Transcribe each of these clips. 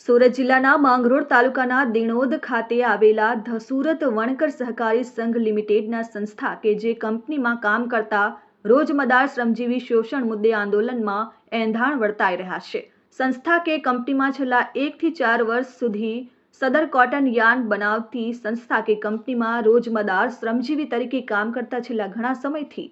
સુરત જિલ્લાના માંગરોળ તાલુકાના દિણોદ ખાતે આવેલા ધ સુરત વણકર સહકારી સંઘ લિમિટેડના સંસ્થા કે જે કંપનીમાં કામ કરતા રોજમદાર શ્રમજીવી શોષણ મુદ્દે આંદોલનમાં એંધાણ વર્તાઈ રહ્યા છે. સંસ્થા કે કંપનીમાં છેલ્લા એકથી ચાર વર્ષ સુધી સદર કોટન યાર્ન બનાવતી સંસ્થા કે કંપનીમાં રોજમદાર શ્રમજીવી તરીકે કામ કરતા છેલ્લા ઘણા સમયથી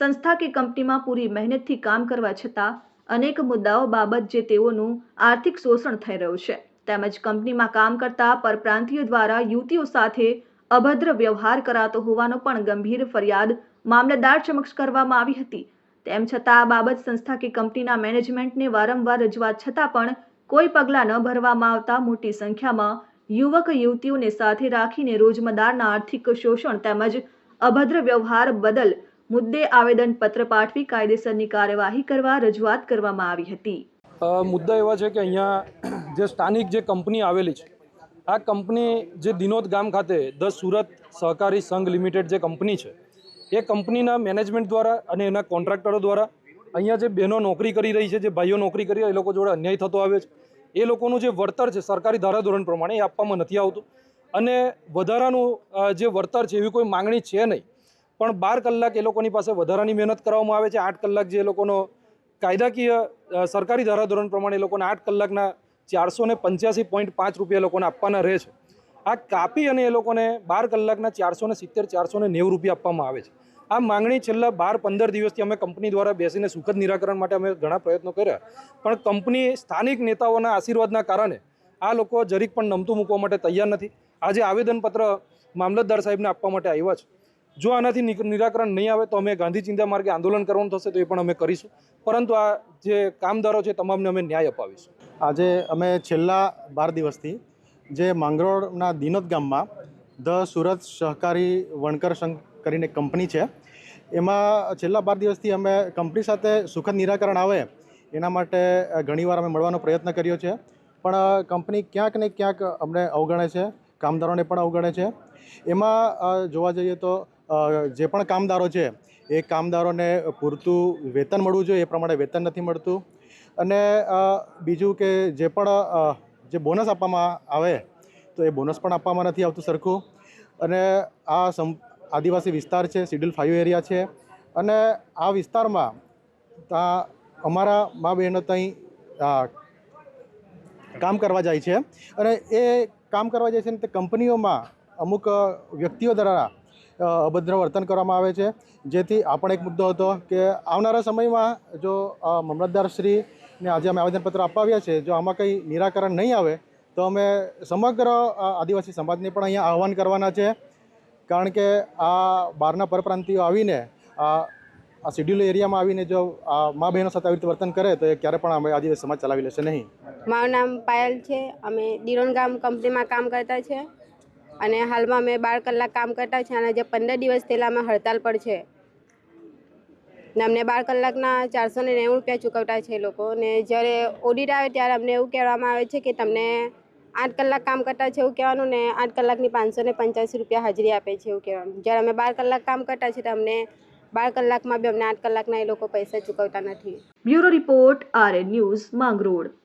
સંસ્થા કે કંપનીમાં પૂરી મહેનતથી કામ કરવા છતાં અનેક મુદ્દાઓ બાબત જે તેઓનું આર્થિક શોષણ થઈ રહ્યું છે. તેમજ કંપનીમાં કામ કરતા પરપ્રાંતિયો દ્વારા યુવતીઓ સાથે અભદ્ર વ્યવહાર કરાતો હોવાનો પણ ગંભીર ફરિયાદ મામલતદાર સમક્ષ કરવામાં આવી હતી. તેમ છતાં આ બાબત સંસ્થા કે કંપનીના મેનેજમેન્ટને વારંવાર રજૂઆત છતાં પણ કોઈ પગલાં ન ભરવામાં આવતા મોટી સંખ્યામાં યુવક યુવતીઓને સાથે રાખીને રોજમદારના આર્થિક શોષણ તેમજ અભદ્ર વ્યવહાર બદલ મુદ્દે આવેદનપત્ર પાઠવી કાયદેસરની કાર્યવાહી કરવા રજૂઆત કરવામાં આવી હતી. મુદ્દા એવા છે કે અહીંયા જે સ્થાનિક જે કંપની આવેલી છે, આ કંપની જે દિનોદ ગામ ખાતે ધ સુરત સહકારી સંઘ લિમિટેડ જે કંપની છે, એ કંપનીના મેનેજમેન્ટ દ્વારા અને એના કોન્ટ્રાક્ટરો દ્વારા અહીંયા જે બહેનો નોકરી કરી રહી છે, જે ભાઈઓ નોકરી કરી રહ્યા એ લોકો જોડે અન્યાય થતો આવે છે. એ લોકોનું જે વળતર છે, સરકારી ધારાધોરણ પ્રમાણે એ આપવામાં નથી આવતું. અને વધારાનું જે વળતર છે એવી કોઈ માંગણી છે નહીં. પણ બાર કલાક એ લોકોની પાસે વધારાની મહેનત કરવામાં આવે છે. આઠ કલાક જે લોકોનો કાયદાકીય સરકારી ધારાધોરણ પ્રમાણે એ લોકોને આઠ કલાકના ચારસો ને પંચ્યાસી પોઈન્ટ પાંચ રૂપિયા લોકોને આપવાના રહે છે. આ કાપી અને એ લોકોને બાર કલાકના ચારસો ને સિત્તેર ચારસો ને નેવું રૂપિયા આપવામાં આવે છે. આ માંગણી છેલ્લા બાર, પંદર દિવસથી અમે કંપની દ્વારા બેસીને સુખદ નિરાકરણ માટે અમે ઘણા પ્રયત્નો કર્યા. પણ કંપની સ્થાનિક નેતાઓના આશીર્વાદના કારણે આ લોકો જરીક પણ નમતું મૂકવા માટે તૈયાર નથી. આજે આવેદનપત્ર મામલતદાર સાહેબને આપવા માટે આવ્યા છે. જો આનાથી નિરાકરણ નહીં આવે તો અમે ગાંધી ચિંતા માર્ગે આંદોલન કરવાનું થશે તો એ પણ અમે કરીશું. પરંતુ આ જે કામદારો છે તમામને અમે ન્યાય અપાવીશું. આજે અમે છેલ્લા બાર દિવસથી જે માંગરોળના દિનોદ ગામમાં ધ સુરત સહકારી વણકર સંઘ કરીને કંપની છે, એમાં છેલ્લા બાર દિવસથી અમે કંપની સાથે સુખદ નિરાકરણ આવે એના માટે ઘણીવાર અમે મળવાનો પ્રયત્ન કર્યો છે. પણ કંપની ક્યાંક ને ક્યાંક અમને અવગણે છે, કામદારોને પણ અવગણે છે. એમાં જોવા જઈએ તો જે પણ કામદારો છે, એ કામદારોને પૂરતું વેતન મળવું જોઈએ, એ પ્રમાણે વેતન નથી મળતું. અને બીજું કે જે પણ જે બોનસ આપવામાં આવે, તો એ બોનસ પણ આપવામાં નથી આવતું સરખું. અને આ સમ, આદિવાસી વિસ્તાર છે શિડ્યુલ ફાઇવ એરિયા છે. અને આ વિસ્તારમાં ત્યાં અમારા મા બહેનો ત્યાં કામ કરવા જાય છે. અને એ કામ કરવા જાય છે ને તે કંપનીઓમાં અમુક વ્યક્તિઓ દ્વારા અભદ્ર વર્તન કરવામાં આવે છે. જેથી આ પણ એક મુદ્દો હતો કે આવનારા સમયમાં જો મામલતદારશ્રીને આજે અમે આવેદનપત્ર આપવા આવ્યા છે, જો આમાં કંઈ નિરાકરણ નહીં આવે, તો અમે સમગ્ર આદિવાસી સમાજને પણ અહીંયા આહવાન કરવાના છે. કારણ કે આ બહારના પરપ્રાંતિઓ આવીને, આ આ શિડ્યુલ એરિયામાં આવીને જો, આ મા બહેનો સાથે આવી રીતે વર્તન કરે, તો એ ક્યારે પણ અમે આદિવાસી સમાજ ચલાવી લેશે નહીં. મારું નામ પાયલ છે. અમે દિરોન ગામ કંપનીમાં કામ કરતા છે. અને હાલમાં અમે બાર કલાક કામ કરતા છે અને જે પંદર દિવસ પહેલાં અમે હડતાલ પર છે. ને અમને બાર કલાકના ચારસો ને નેવું રૂપિયા ચૂકવતા છે એ લોકો. ને જ્યારે ઓડિટ આવે ત્યારે અમને એવું કહેવામાં આવે છે કે તમને આઠ કલાક કામ કરતા છે એવું કહેવાનું ને આઠ કલાકની પાંચસો ને પંચ્યાસી રૂપિયા હાજરી આપે છે એવું કહેવાનું. જ્યારે અમે બાર કલાક કામ કરતા છીએ તો અમને બાર કલાકમાં બી અમને આઠ કલાકના એ લોકો પૈસા ચૂકવતા નથી. Bureau report RN news Mangrol.